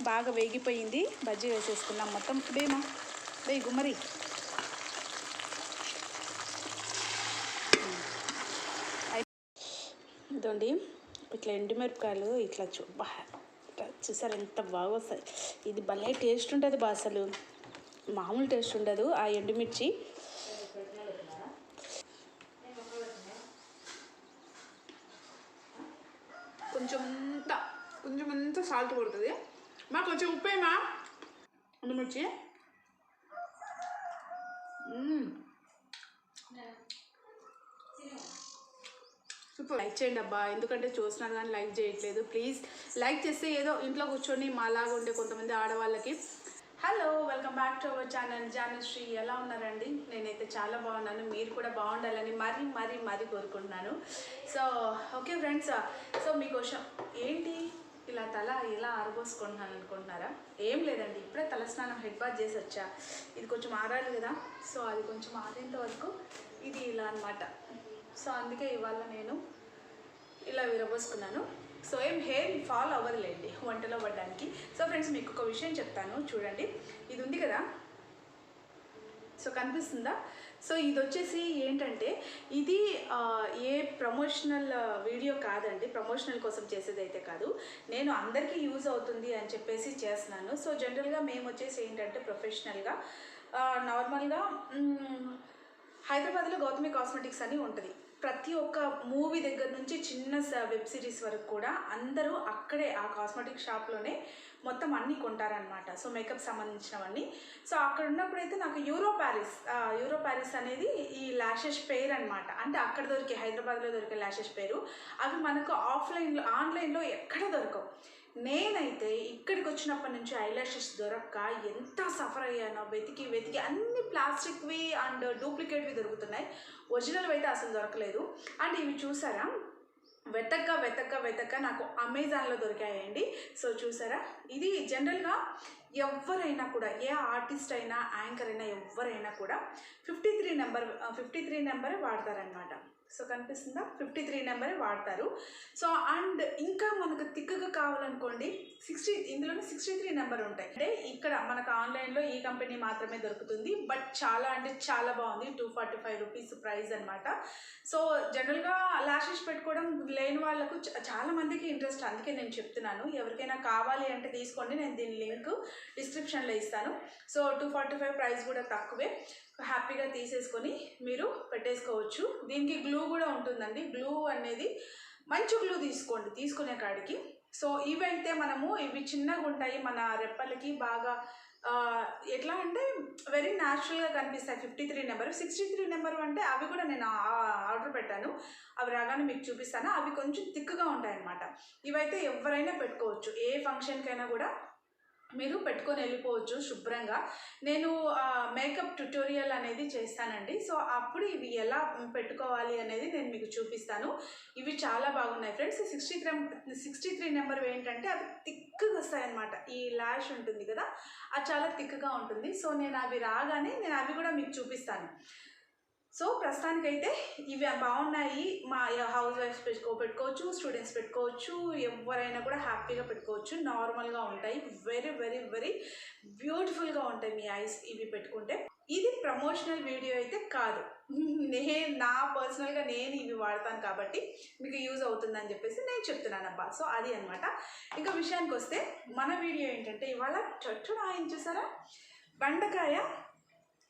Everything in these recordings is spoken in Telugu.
బాగా వేగిపోయింది. బజ్జీ వేసేసుకున్నాం మొత్తం. బేమా వేగు మరి. ఇదండి ఇట్లా ఎండుమిరపకాయలు ఇట్లా చూ ఇట్లా చూసారు ఎంత బాగా వస్తాయి. ఇది భలే టేస్ట్ ఉంటుంది బా అసలు. మామూలు టేస్ట్ ఉండదు. ఆ ఎండుమిర్చి కొంచెం ఇంత కొంచెం ఇంత సాల్ట్ పడుతుంది మా కొంచెం ఉప్పేమా ఎండుమిర్చి మ్మ్. సూపర్. లైక్ చేయండి అబ్బా. ఎందుకంటే చూస్తున్నారు కానీ లైక్ చేయట్లేదు. ప్లీజ్ లైక్ చేస్తే ఏదో ఇంట్లో కూర్చొని మాలాగా ఉండే కొంతమంది ఆడవాళ్ళకి. Hello welcome back to our channel. Janasri ఎలా ఉన్నారండి? నేనైతే చాలా బాగున్నాను. మీరు కూడా బాగుండాలని మరీ మరీ మరీ కోరుకుంటున్నాను. So okay friends. సో మీకోసం ఏంటి ఇలా తల ఇలా ఆరబోసుకుంటున్నాను అనుకుంటున్నారా? ఏం లేదండి ఇప్పుడే తలస్నానం హెడ్ బాత్ చేసి వచ్చా. ఇది కొంచెం ఆరాలి కదా సో అది కొంచెం ఆరేంత వరకు ఇది ఇలా అన్నమాట. సో అందుకే ఇవాళ నేను ఇలా విరబోసుకున్నాను. సో ఏం హెయిర్ ఫాల్ అవ్వదులేండి వంటలో పడడానికి. సో ఫ్రెండ్స్ మీకు ఒక విషయం చెప్తాను చూడండి. ఇది ఉంది కదా? సో కనిపిస్తుందా? సో ఇది వచ్చేసి ఏంటంటే ఇది ఏ ప్రమోషనల్ వీడియో కాదండి. ప్రమోషనల్ కోసం చేసేది అయితే కాదు. నేను అందరికీ యూజ్ అవుతుంది అని చెప్పేసి చేస్తున్నాను. సో జనరల్గా మేము వచ్చేసి ఏంటంటే ప్రొఫెషనల్గా నార్మల్గా హైదరాబాద్లో గౌతమి కాస్మెటిక్స్ అని ఉంటుంది. ప్రతి ఒక్క మూవీ దగ్గర నుంచి చిన్న స- వెబ్ సిరీస్ వరకు కూడా అందరూ అక్కడే ఆ కాస్మెటిక్ షాప్లోనే మొత్తం అన్నీ కొంటారనమాట సో మేకప్ సంబంధించినవన్నీ. సో అక్కడ ఉన్నప్పుడైతే నాకు యూరో ప్యారిస్ యూరో ప్యారిస్ అనేది ఈ ల్యాషెస్ పేర్ అనమాట అంటే అక్కడ దొరికే హైదరాబాద్లో దొరికే ల్యాషెస్ పేరు. అవి మనకు ఆఫ్లైన్లో ఆన్లైన్లో ఎక్కడ దొరకవు. నేనైతే ఇక్కడికి వచ్చినప్పటి నుంచి ఐలాషెస్ దొరక్క ఎంత సఫర్ అయ్యానో వెతికి వెతికి అన్ని ప్లాస్టిక్వి అండ్ డూప్లికేట్వి దొరుకుతున్నాయి. ఒరిజినల్వి అయితే అసలు దొరకలేదు. అండ్ ఇవి చూసారా? వెతక్క వెతక్క వెతక్క నాకు అమెజాన్లో దొరికాయండి. సో చూసారా? ఇది జనరల్గా ఎవరైనా కూడా ఏ ఆర్టిస్ట్ అయినా యాంకర్ అయినా ఎవరైనా కూడా fifty three number fifty three నెంబరే వాడతారనమాట సో కనిపిస్తుందా? ఫిఫ్టీ త్రీ నెంబరే వాడతారు. సో అండ్ ఇంకా మనకు తిక్కగా కావాలనుకోండి సిక్స్టీ ఇందులోనే సిక్స్టీ త్రీ నెంబర్ ఉంటాయి. అంటే ఇక్కడ మనకు ఆన్లైన్లో ఈ కంపెనీ మాత్రమే దొరుకుతుంది. బట్ చాలా అంటే చాలా బాగుంది. Two forty five rupees price అనమాట సో జనరల్గా లాషెస్ పెట్టుకోవడం లేని వాళ్ళకు చ- చాలా మందికి ఇంట్రెస్ట్. అందుకే నేను చెప్తున్నాను. ఎవరికైనా కావాలి అంటే తీసుకోండి. నేను దీని లింక్ డిస్క్రిప్షన్లో ఇస్తాను. So two forty five price కూడా తక్కువే. హ్యాపీగా తీసేసుకొని మీరు పెట్టేసుకోవచ్చు. దీనికి గ్లూ కూడా ఉంటుందండి. గ్లూ అనేది మంచి గ్లూ తీసుకోండి తీసుకునే కాడికి. సో ఇవైతే మనము ఇవి చిన్నగా ఉంటాయి. మన రెప్పలకి బాగా ఎట్లా అంటే వెరీ న్యాచురల్గా కనిపిస్తాయి. Fifty three number sixty three number అంటే అవి కూడా నేను ఆర్డర్ పెట్టాను. అవి రాగానే మీకు చూపిస్తాను. అవి కొంచెం థిక్గా ఉంటాయి అన్నమాట ఇవైతే ఎవరైనా పెట్టుకోవచ్చు. ఏ ఫంక్షన్కైనా కూడా మీరు పెట్టుకొని వెళ్ళిపోవచ్చు శుభ్రంగా. నేను మేకప్ ట్యుటోరియల్ అనేది చేస్తానండి. సో అప్పుడు ఇవి ఎలా పెట్టుకోవాలి అనేది నేను మీకు చూపిస్తాను. ఇవి చాలా బాగున్నాయి friends. Sixty three sixty three number ఏంటంటే అవి థిక్గా వస్తాయన్నమాట. ఈ ల్యాష్ ఉంటుంది కదా అది చాలా థిక్గా ఉంటుంది. సో నేను అవి రాగానే నేను అవి కూడా మీకు చూపిస్తాను. సో ప్రస్తుతానికైతే ఇవి బాగున్నాయి. మా హౌస్ వైఫ్స్ పెట్టుకో పెట్టుకోవచ్చు స్టూడెంట్స్ పెట్టుకోవచ్చు ఎవరైనా కూడా హ్యాపీగా పెట్టుకోవచ్చు. నార్మల్గా ఉంటాయి. వెరీ వెరీ వెరీ బ్యూటిఫుల్గా ఉంటాయి మీ ఐస్ ఇవి పెట్టుకుంటే. ఇది ప్రమోషనల్ వీడియో అయితే కాదు. నేను నా పర్సనల్గా నేను ఇవి వాడతాను కాబట్టి మీకు యూజ్ అవుతుందని చెప్పేసి నేను చెప్తున్నాను అబ్బా. సో అది అనమాట ఇంకా విషయానికి వస్తే మన వీడియో ఏంటంటే ఇవాళ చచ్చు ఆయన చూసారా బెండకాయ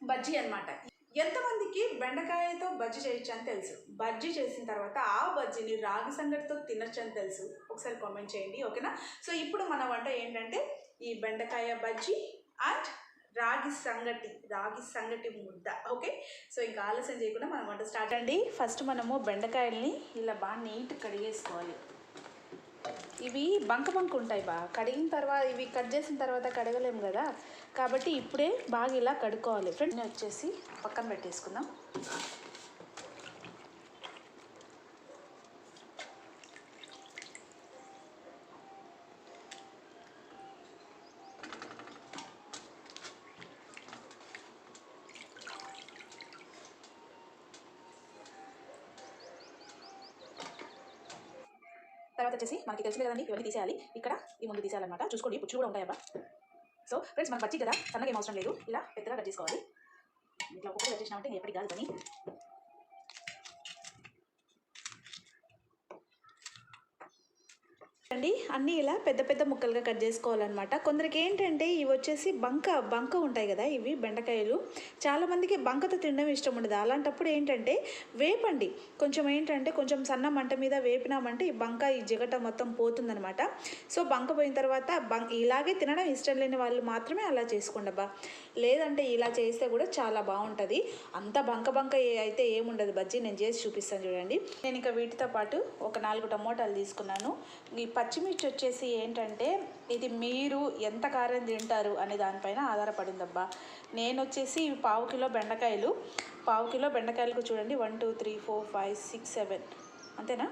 బజ్జీ అనమాట ఎంతమందికి బెండకాయతో బజ్జీ చేయొచ్చు అని తెలుసు? బజ్జీ చేసిన తర్వాత ఆ బజ్జీని రాగి సంగటితో తినొచ్చు అని తెలుసు. ఒకసారి కామెంట్ చేయండి ఓకేనా సో ఇప్పుడు మన వంట ఏంటంటే ఈ బెండకాయ బజ్జీ అండ్ రాగి సంగటి రాగి సంగటి ముద్ద ఓకే సో ఇంకా ఆలస్యం చేయకుండా మనం వంట స్టార్ట్ అండి ఫస్ట్ మనము బెండకాయల్ని ఇలా బాగా నీట్ కడిగేసుకోవాలి ఇవి బంక బంక ఉంటాయి బా. కడిగిన తర్వాత ఇవి కట్ చేసిన తర్వాత కడగలేము కదా? కాబట్టి ఇప్పుడే బాగా ఇలా కడుక్కోవాలి. ఫ్రెండ్ వచ్చేసి పక్కన పెట్టేసుకుందాం. తర్వాత వచ్చేసి మనకి తెలిసిందే కదండి ఇవన్నీ తీసేయాలి. ఇక్కడ ఈ ముందు తీసేయాలన్నమాట. చూసుకోండి పుచ్చులు కూడా ఉంటాయబ్బా. సో ఫ్రెండ్స్ మనకు పచ్చి కదా సన్నగా ఏం అవసరం లేదు. ఇలా పెద్దగా కట్ చేసుకోవాలి. ఇట్లా ఒక్కొక్కటి కట్ చేసినామంటే ఎప్పటికి కాదు కానీ అండి అన్నీ ఇలా పెద్ద పెద్ద ముక్కలుగా కట్ చేసుకోవాలన్నమాట. కొందరికి ఏంటంటే ఇవి వచ్చేసి బంక బంక ఉంటాయి కదా ఇవి బెండకాయలు. చాలామందికి బంకతో తినడం ఇష్టం ఉండదు. అలాంటప్పుడు ఏంటంటే వేపండి. కొంచెం ఏంటంటే కొంచెం సన్న మంట మీద వేపినామంటే ఈ బంక ఈ జిగట మొత్తం పోతుందనమాట సో బంక పోయిన తర్వాత బం ఇలాగే తినడం ఇష్టం లేని వాళ్ళు మాత్రమే అలా చేసుకోండి లేదంటే ఇలా చేస్తే కూడా చాలా బాగుంటుంది. అంత బంక బంక అయితే ఏముండదు బజ్జీ. నేను చేసి చూపిస్తాను చూడండి. నేను ఇంకా వీటితో పాటు ఒక నాలుగు టమోటాలు తీసుకున్నాను. ఈ పచ్చిమిర్చి వచ్చేసి ఏంటంటే ఇది మీరు ఎంత కారం తింటారు అనే దానిపైన ఆధారపడిందబ్బా. నేను వచ్చేసి పావు కిలో బెండకాయలు పావు కిలో బెండకాయలకు చూడండి one two three four five six seven. అంతేనా?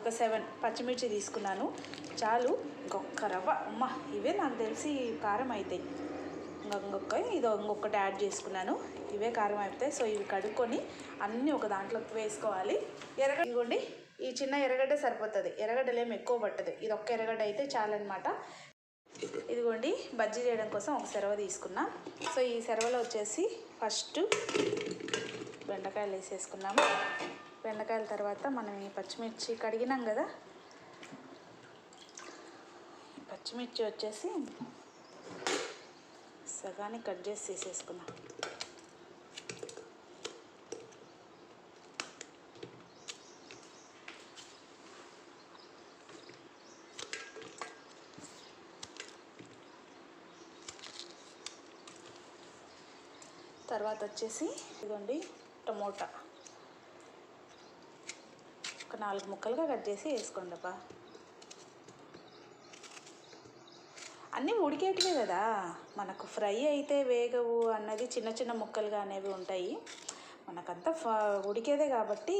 ఒక సెవెన్ పచ్చిమిర్చి తీసుకున్నాను. చాలు ఇంకొక రవ్వ. అమ్మ ఇవే నాకు తెలిసి కారం అవుతాయి ఇంకొక ఇది ఇంకొకటి యాడ్ చేసుకున్నాను. ఇవే కారం అవుతాయి సో ఇవి కడుక్కొని అన్నీ ఒక దాంట్లోకి వేసుకోవాలి. ఎర్రగడ్డ ఇదిగోండి. ఈ చిన్న ఎర్రగడ్డ సరిపోతుంది. ఎర్రగడ్డలు ఏమి ఎక్కువ పట్టదు. ఇది ఒక్క ఎర్రగడ్డ అయితే చాలన్నమాట. ఇదిగోండి బజ్జీ చేయడం కోసం ఒక సెరవ తీసుకున్నా. సో ఈ సెరవలో వచ్చేసి ఫస్ట్ బెండకాయలు వేసేసుకున్నాము. బెండకాయల తర్వాత మనం ఈ పచ్చిమిర్చి కడిగినాం కదా. పచ్చిమిర్చి వచ్చేసి సగానికి కట్ చేసి తీసేసుకున్నాం తర్వాత వచ్చేసి ఇదిగోండి టమోటా. ఒక నాలుగు ముక్కలుగా కట్ చేసి వేసుకోండి అబ్బా. అన్నీ ఉడికేటివే కదా. మనకు ఫ్రై అయితే వేగవు అన్నది చిన్న చిన్న ముక్కలుగా అనేవి ఉంటాయి. మనకంతా ఫ- ఉడికేదే కాబట్టి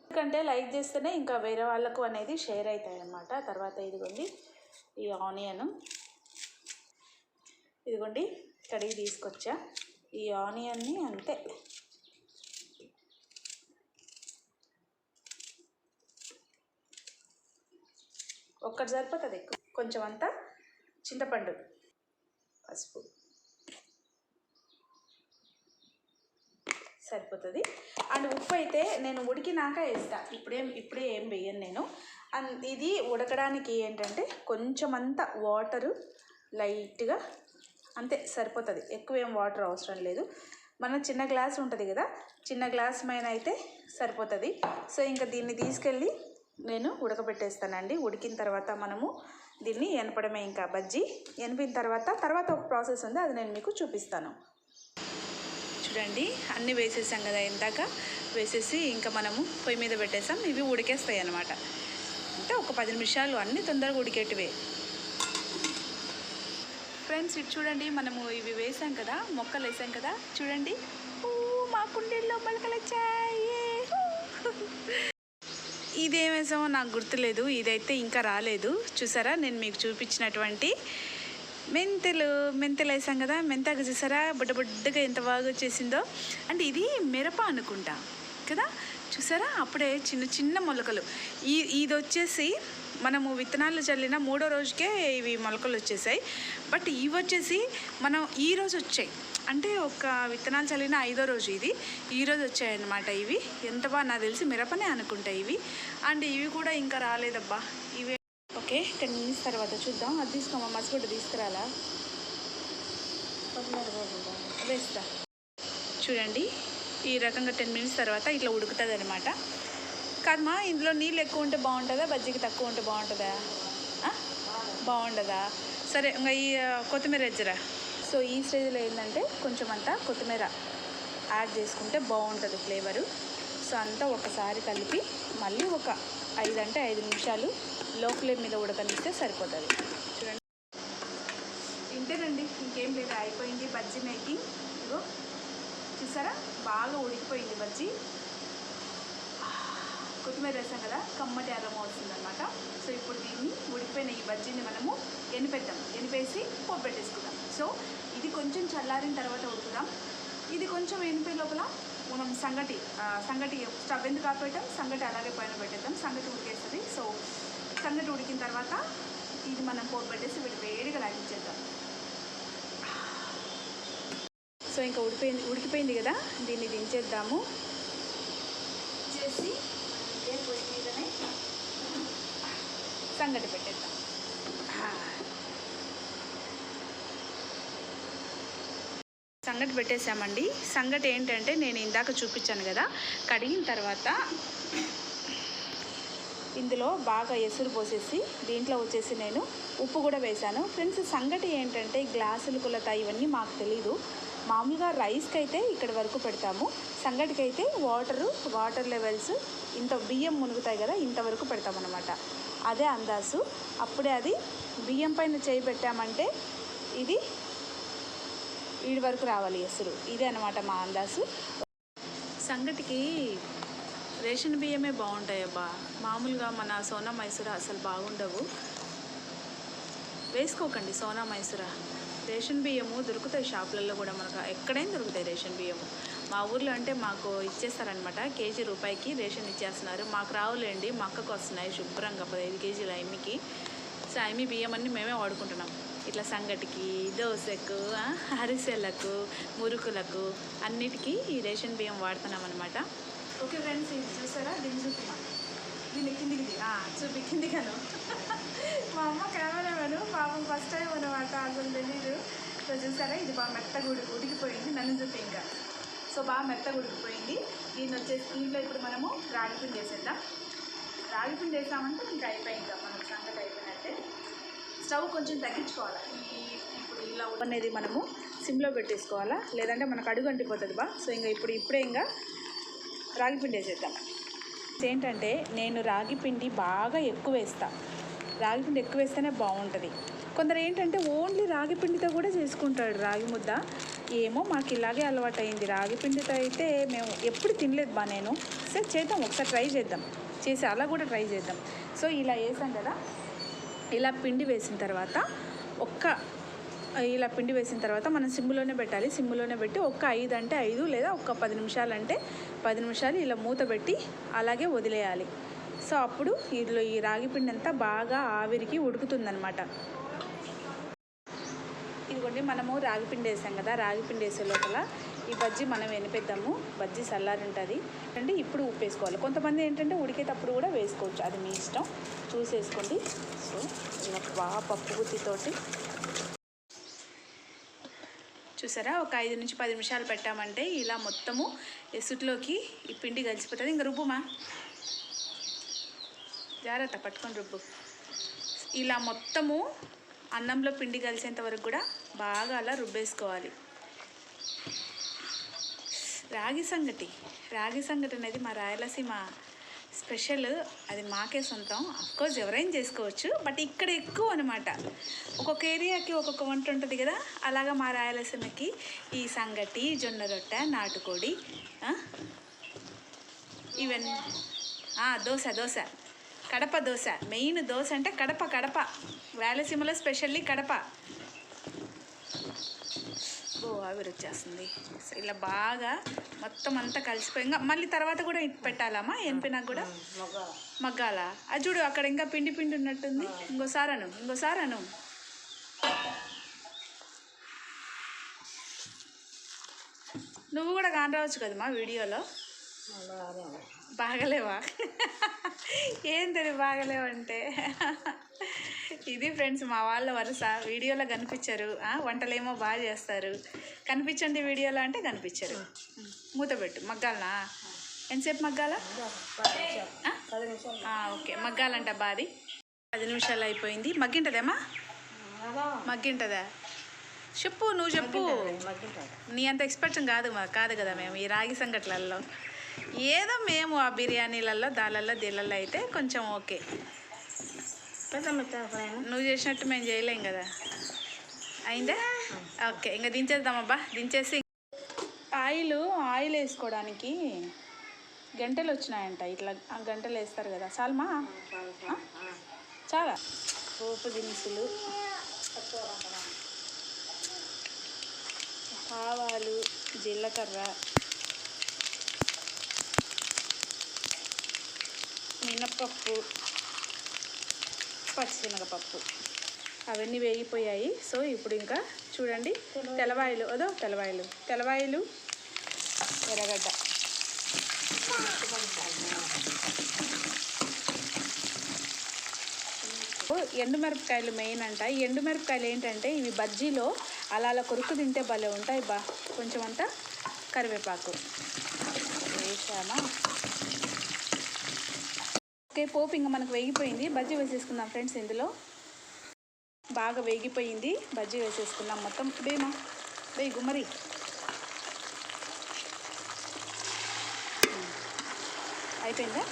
ఎందుకంటే లైక్ చేస్తేనే ఇంకా వేరే వాళ్ళకు అనేది షేర్ అవుతాయి అన్నమాట తర్వాత ఇదిగోండి ఈ ఆనియన్. ఇదిగోండి కడిగి తీసుకొచ్చా? ఈ ఆనియన్ని అంతే. ఒక్కటి సరిపోతుంది ఎక్కువ. కొంచెం అంతా చింతపండు పసుపు. సరిపోతుంది. అండ్ ఉప్పు అయితే నేను ఉడికినాక వేస్తా. ఇప్పుడేం ఇప్పుడే ఏం వేయను నేను. అండ్ ఇది ఉడకడానికి ఏంటంటే కొంచెం అంత వాటరు లైట్గా అంతే సరిపోతుంది. ఎక్కువ ఏం వాటర్ అవసరం లేదు. మన చిన్న గ్లాస్ ఉంటుంది కదా చిన్న గ్లాస్ పైన అయితే సరిపోతుంది. సో ఇంకా దీన్ని తీసుకెళ్ళి నేను ఉడకబెట్టేస్తానండి. ఉడికిన తర్వాత మనము దీన్ని ఎనపడమే ఇంకా బజ్జీ. ఎనిపిన తర్వాత తర్వాత ఒక ప్రాసెస్ ఉంది అది నేను మీకు చూపిస్తాను. చూడండి అన్నీ వేసేసాం కదా ఇందాక. వేసేసి ఇంకా మనము పొయ్యి మీద పెట్టేసాం. ఇవి ఉడికేస్తాయి అన్నమాట అంటే ఒక పది నిమిషాలు అన్నీ తొందరగా ఉడికేటివే. ఫ్రెండ్స్ ఇటు చూడండి మనము ఇవి వేసాం కదా మొక్కలు వేసాం కదా చూడండి. మా కుండీల్లో మొలకలు వచ్చాయి. ఊ. ఇదేం వేసామో నాకు గుర్తులేదు ఇదైతే ఇంకా రాలేదు. చూసారా? నేను మీకు చూపించినటువంటి మెంతులు మెంతులు వేసాం కదా మెంతాకు చూసారా? బుడ్డ బుడ్డగా ఎంత బాగా వచ్చేసిందో. అంటే ఇది మిరప అనుకుంటా కదా? చూసారా? అప్పుడే చిన్న చిన్న మొలకలు. ఈ ఇది వచ్చేసి మనము విత్తనాలు చల్లిన మూడో రోజుకే ఇవి మొలకలు వచ్చేసాయి. బట్ ఇవి వచ్చేసి మనం ఈ రోజు వచ్చాయి. అంటే ఒక విత్తనాలు చల్లిన ఐదో రోజు ఇది. ఈ రోజు వచ్చాయన్నమాట ఇవి. ఎంత బాగా నాకు తెలిసి మిరపనే అనుకుంటా ఇవి. అండ్ ఇవి కూడా ఇంకా రాలేదబ్బా. ఇవి. ఓకే టెన్ మినిట్స్ తర్వాత చూద్దాం. అది తీసుకోమా మసిగుడ్డ తీసుకురాలా? వేస్తా. చూడండి ఈ రకంగా టెన్ మినిట్స్ తర్వాత ఇట్లా ఉడుకుతుంది అనమాట కాదమ్మా ఇందులో నీళ్ళు ఎక్కువ ఉంటే బాగుంటుందా బజ్జీకి తక్కువ ఉంటే బాగుంటుందా? బాగుండదా? సరే ఇంకా ఈ కొత్తిమీర ఎజ్జరా? సో ఈ స్టేజ్లో ఏంటంటే కొంచెం అంతా కొత్తిమీర యాడ్ చేసుకుంటే బాగుంటుంది ఫ్లేవరు. సో అంతా ఒకసారి కలిపి మళ్ళీ ఒక ఐదు అంటే ఐదు నిమిషాలు లో ఫ్లేమ్ మీద ఉడకనిస్తే సరిపోతుంది. చూడండి. ఇంతేనండి ఇంకేం లేదు అయిపోయింది బజ్జీ మేకింగ్. ఇగో చూసారా? బాగా ఉడికిపోయింది బజ్జీ. కొత్తిమీర వేసాం కదా కమ్మటి అల్లం వస్తుంది అనమాట సో ఇప్పుడు దీన్ని ఉడికిపోయిన ఈ బజ్జీని మనము ఎనిపెద్దాం ఎనిపేసి పోపు పెట్టేసుకుందాం. సో ఇది కొంచెం చల్లారిన తర్వాత ఉడుకుదాం. ఇది కొంచెం ఎనిపే లోపల మనం సంగటి సంగటి స్టవ్ ఎందుకు ఆపేయటం సంగటి అలాగే పైన పెట్టేద్దాం. సంగటి ఉడికేస్తుంది. సో సంగటి ఉడికిన తర్వాత ఇది మనం పోపు పెట్టేసి వీటి వేడిగా లాగించేద్దాం సో ఇంకా ఉడిపోయింది ఉడికిపోయింది కదా? దీన్ని దించేద్దాము చేసి ఇదే పొయ్యి మీదనే సంగటి పెట్టేద్దాం. సంగటి పెట్టేసామండి సంగటి ఏంటంటే నేను ఇందాక చూపించాను కదా కడిగిన తర్వాత ఇందులో బాగా ఎసురు పోసేసి దీంట్లో వచ్చేసి నేను ఉప్పు కూడా వేశాను. ఫ్రెండ్స్ సంగటి ఏంటంటే గ్లాసులు కులత ఇవన్నీ మాకు తెలీదు. మామూలుగా రైస్కి అయితే ఇక్కడ వరకు పెడతాము. సంగటికి అయితే వాటరు వాటర్ లెవెల్స్ ఇంత బియ్యం మునుగుతాయి కదా ఇంతవరకు పెడతామన్నమాట. అదే అందాసు అప్పుడే అది బియ్యం పైన చేయి పెట్టామంటే ఇది వీడి వరకు రావాలి ఎసురు ఇదే అనమాట మా అందాసు సంగటికి రేషన్ బియ్యమే బాగుంటాయి అబ్బా. మామూలుగా మన సోనా మైసూర అసలు బాగుండవు. వేసుకోకండి సోనా మైసూరా. రేషన్ బియ్యము దొరుకుతాయి షాపులలో కూడా మనకు. ఎక్కడైనా దొరుకుతాయి రేషన్ బియ్యము. మా ఊర్లో అంటే మాకు ఇచ్చేస్తారనమాట. కేజీ రూపాయికి రేషన్ ఇచ్చేస్తున్నారు. మాకు రావులేండి మా అక్కకు వస్తున్నాయి శుభ్రంగా పదహైదు కేజీలు అమ్మికి సో అమ్మి బియ్యం అన్నీ మేమే వాడుకుంటున్నాం. ఇట్లా సంగటికి దోశకు అరిసెలకు మురుకులకు అన్నిటికీ ఈ రేషన్ బియ్యం వాడుతున్నాం అనమాట ఓకే ఫ్రెండ్స్ ఇది చూసారా? దీన్ని చూపిమా? దీన్ని కిందికి చూపి కిందికను మా అమ్మ కెమెరామెన్ పాపం ఫస్ట్ టైం అనమాట అసలు తెలీదు సో చూసారా ఇది బాగా మెత్తగా ఉడి ఉడికిపోయింది నన్ను చూపి ఇంకా సో బాగా మెత్తగా ఉడికిపోయింది. దీన్ని వచ్చేసి దీంట్లో ఇప్పుడు మనము రాగి పిండి వేసేద్దాం. రాగి పిండి వేసామంటే ఇంకా అయిపోయింది మనం సంగతి అయిపోయినట్టే. స్టవ్ కొంచెం తగ్గించుకోవాలి? ఈ ఇప్పుడు ఇలా అనేది మనము సిమ్లో పెట్టేసుకోవాలా? లేదంటే మనకు అడుగు అంటిపోతుంది బా. సో ఇంకా ఇప్పుడు ఇప్పుడే ఇంకా రాగి పిండి వేసేద్దాం. ఏంటంటే నేను రాగి పిండి బాగా ఎక్కువ వేస్తా. రాగి పిండి ఎక్కువ వేస్తేనే బాగుంటుంది. కొందరు ఏంటంటే ఓన్లీ రాగి పిండితో కూడా చేసుకుంటాడు రాగి ముద్ద. ఏమో మాకు ఇలాగే అలవాటు అయింది రాగి పిండితో అయితే మేము ఎప్పుడు తినలేదు బా నేను. సరే చేద్దాం ఒకసారి ట్రై చేద్దాం. చేసి అలా కూడా ట్రై చేద్దాం. సో ఇలా వేసాం కదా. ఇలా పిండి వేసిన తర్వాత ఒక్క ఇలా పిండి వేసిన తర్వాత మనం సిమ్లోనే పెట్టాలి. సిమ్లోనే పెట్టి ఒక్క ఐదు అంటే ఐదు లేదా ఒక్క పది నిమిషాలు అంటే పది నిమిషాలు ఇలా మూత పెట్టి అలాగే వదిలేయాలి. సో అప్పుడు ఇందులో ఈ రాగి పిండి అంతా బాగా ఆవిరికి ఉడుకుతుందనమాట ఇదిగోండి మనము రాగి పిండి వేసాం కదా రాగి పిండి వేసే లోపల ఈ బజ్జీ మనం వెనిపెద్దాము. బజ్జీ చల్లారి ఉంటుంది అంటే ఇప్పుడు ఉప్పు వేసుకోవాలి. కొంతమంది ఏంటంటే ఉడికేటప్పుడు కూడా వేసుకోవచ్చు. అది మీ ఇష్టం. చూసేసుకోండి. సో ఇలా బాగా పప్పు గుత్తితోటి. చూసారా? ఒక ఐదు నుంచి పది నిమిషాలు పెట్టామంటే ఇలా మొత్తము ఎసుట్లోకి ఈ పిండి కలిసిపోతుంది ఇంకా రుబ్బుమా? జాగ్రత్త పట్టుకొని రుబ్బు. ఇలా మొత్తము అన్నంలో పిండి కలిసేంత వరకు కూడా బాగా అలా రుబ్బేసుకోవాలి. రాగి సంగటి. రాగి సంగటి అనేది మా రాయలసీమ స్పెషల్. అది మాకే సొంతం. అఫ్కోర్స్ ఎవరైనా చేసుకోవచ్చు. బట్ ఇక్కడ ఎక్కువ అనమాట ఒక్కొక్క ఏరియాకి ఒక్కొక్క వంట ఉంటుంది కదా? అలాగా మా రాయలసీమకి ఈ సంగటి జొన్న రొట్టె నాటుకోడి ఆ? ఇవన్నీ. దోశ దోశ. కడప దోశ. మెయిన్ దోశ అంటే కడప కడప. రాయలసీమలో స్పెషల్లీ కడప. ఓ ఆవిరి వచ్చేస్తుంది. ఇలా బాగా మొత్తం అంతా కలిసిపోయి ఇంకా మళ్ళీ తర్వాత కూడా ఇటు పెట్టాలమ్మా ఎనిపినాక కూడా? మగ్గాల. అది చూడు అక్కడ ఇంకా పిండి పిండి ఉన్నట్టుంది. ఇంకోసారి అను ఇంకోసారి అను నువ్వు కూడా కాని రావచ్చు కదమ్మా వీడియోలో? బాగలేవా? ఏం తెలియదు బాగలేవంటే. ఇది ఫ్రెండ్స్ మా వాళ్ళ వరుస. వీడియోలో కనిపించరు. వంటలేమో బాగా చేస్తారు. కనిపించండి వీడియోలో అంటే కనిపించరు. మూత పెట్టు. మగ్గాలనా? ఎంతసేపు మగ్గాల? ఓకే. మగ్గాలంట బాది. పది నిమిషాలు అయిపోయింది. మగ్గింటదేమా? మగ్గింటదా? చెప్పు నువ్వు చెప్పు. నీ అంత ఎక్స్పర్ట్ కాదు మా కాదు కదా మేము. ఈ రాగి సంగట్లలో ఏదో మేము ఆ బిర్యానీలలో దాళ్ళల్లో దీళ్ళల్లో అయితే కొంచెం ఓకే. నువ్వు చేసినట్టు మేము చేయలేం కదా. అయిందా? ఓకే ఇంకా దించేద్దామబ్బా దించేసి. ఆయిల్ ఆయిల్ వేసుకోవడానికి గంటలు వచ్చినాయంట ఇట్లా ఆ గంటలు వేస్తారు కదా. సాల్మా ఆ? చాలా పోపు దినుసులు ఆవాలు జీలకర్ర మినప్పప్పు పచ్చిశనగపప్పు. అవన్నీ వేగిపోయాయి. సో ఇప్పుడు ఇంకా చూడండి తెల్లవాయిలు అదో తెల్లవాయిలు తెల్లవాయిలు ఎర్రగడ్డ. ఎండుమిరపకాయలు మెయిన్ అంట. ఈ ఎండుమిరపకాయలు ఏంటంటే ఇవి బజ్జీలో అలా అలా కొరుకు తింటే భలే ఉంటాయి బా. కొంచెం అంతా కరివేపాకు. వేసామా? ఓకే పోపు ఇంకా మనకు వేగిపోయింది. బజ్జీ వేసేసుకుందాం ఫ్రెండ్స్ ఇందులో. బాగా వేగిపోయింది. బజ్జీ వేసేసుకుందాం మొత్తం. బేమా బే గుమ్మరి. అయిపోయిందా?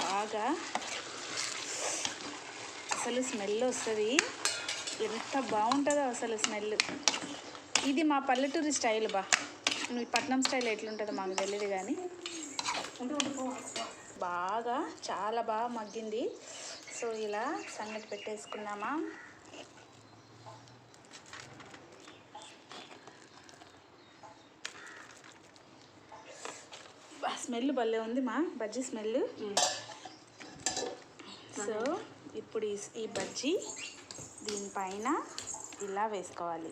బాగా అసలు స్మెల్ వస్తుంది. ఎంత బాగుంటుందో అసలు స్మెల్. ఇది మా పల్లెటూరి స్టైల్ బా. పట్నం స్టైల్ ఎట్లుంటుందో మాకు తెలియదు కానీ. బాగా చాలా బాగా మగ్గింది. సో ఇలా సంగతి పెట్టేసుకున్నామా? స్మెల్ భలే ఉంది మా బజ్జీ స్మెల్. సో ఇప్పుడు ఈ ఈ బజ్జీ దీనిపైన ఇలా వేసుకోవాలి.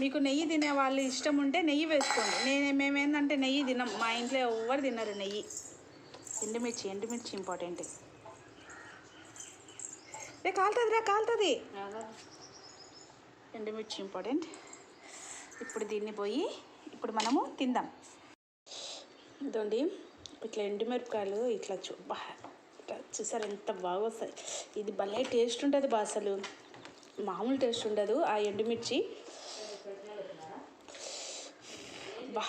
మీకు నెయ్యి తినే వాళ్ళు ఇష్టం ఉంటే నెయ్యి వేసుకోండి. నేను మేమేందంటే నెయ్యి తినం మా ఇంట్లో ఎవ్వరు తినరు నెయ్యి. ఎండుమిర్చి ఎండుమిర్చి ఇంపార్టెంట్. రే కాలుతుంది రే కాలుతుంది. ఎండుమిర్చి ఇంపార్టెంట్. ఇప్పుడు దీన్ని పోయి ఇప్పుడు మనము తిందాం. ఇదండి ఇట్లా ఎండుమిరపకాయలు ఇట్లా చూ ఇట్లా చూసారు ఎంత బాగా వస్తాయి. ఇది భలే టేస్ట్ ఉంటుంది బా అసలు. మామూలు టేస్ట్ ఉండదు. ఆ ఎండుమిర్చి బా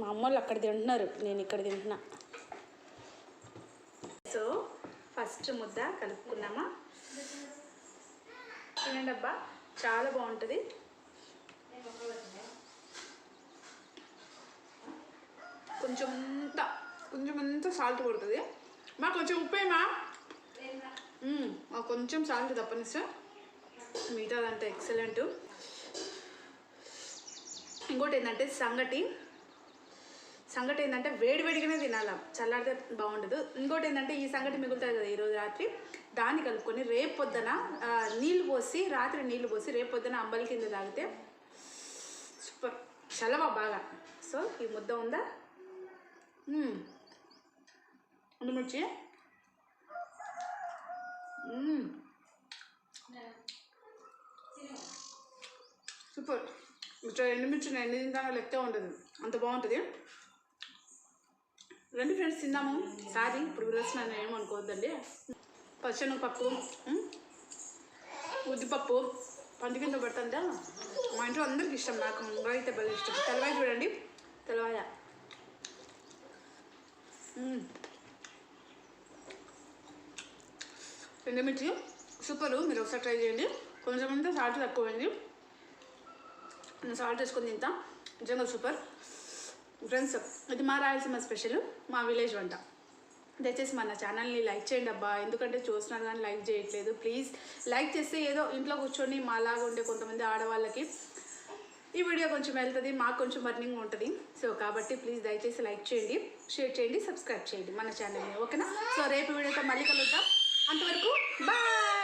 మా అమ్మ వాళ్ళు అక్కడ తింటున్నారు. నేను ఇక్కడ తింటున్నా. సో ఫస్ట్ ముద్ద కలుపుకున్నామా తినండి అబ్బా. చాలా బాగుంటుంది. కొంచెం ఇంత కొంచెం ఇంత సాల్ట్ పడుతుంది మా కొంచెం ఉప్పేమా మా. మాకు కొంచెం సాల్ట్ తప్పని సార్. మిగతాదంతా ఎక్సలెంట్. ఇంకోటి ఏంటంటే సంగటి. సంగటి ఏంటంటే వేడి వేడిగానే తినాలి. చల్లారితే బాగుండదు. ఇంకోటి ఏంటంటే ఈ సంగటి మిగులుతుంది కదా ఈరోజు రాత్రి. దాన్ని కలుపుకొని రేపు పొద్దున నీళ్ళు పోసి రాత్రి నీళ్ళు పోసి రేపు పొద్దున అంబలి కింద తాగితే సూపర్. చలవ బాగా. సో ఈ ముద్ద ఉందా? ఉండుమిర్చి సూపర్. ఇట్లా ఎండుమిర్చి ఎండు ఎన్ని తింటానో లెక్కే ఉండదు అంత బాగుంటుంది. రండి ఫ్రెండ్స్ తిన్నాము. సారీ ఇప్పుడు పిలుస్తున్నాను ఏమనుకోవద్దండి అనుకోవద్దండి. మ్మ్. ఉద్దిపప్పు పంది పడుతుందా? మా ఇంట్లో అందరికి ఇష్టం నాకు ముంబై అయితే బాగా ఇష్టం. తెలవాయి చూడండి. తెలవాయ ఎండుమిర్చి సూపరు మీరు ఒకసారి ట్రై చేయండి. కొంచెం అంతా సాల్ట్ తక్కువైంది నేను సాల్ట్ వేసుకొని తింటా. నిజంగా సూపర్. ఫ్రెండ్స్ ఇది మా రాయలసీమ స్పెషల్ మా విలేజ్ వంట. దయచేసి మన ఛానల్ని లైక్ చేయండి అబ్బా. ఎందుకంటే చూస్తున్నారు కానీ లైక్ చేయట్లేదు. ప్లీజ్ లైక్ చేస్తే ఏదో ఇంట్లో కూర్చొని మాలాగా ఉండే కొంతమంది ఆడవాళ్ళకి ఈ వీడియో కొంచెం వెళ్తుంది మాకు కొంచెం బర్నింగ్ ఉంటుంది. సో కాబట్టి ప్లీజ్ దయచేసి లైక్ చేయండి షేర్ చేయండి సబ్స్క్రైబ్ చేయండి మన ఛానల్ని. ఓకేనా? సో రేపు వీడియోతో మళ్ళీ కలుద్దాం. అంతవరకు బాయ్!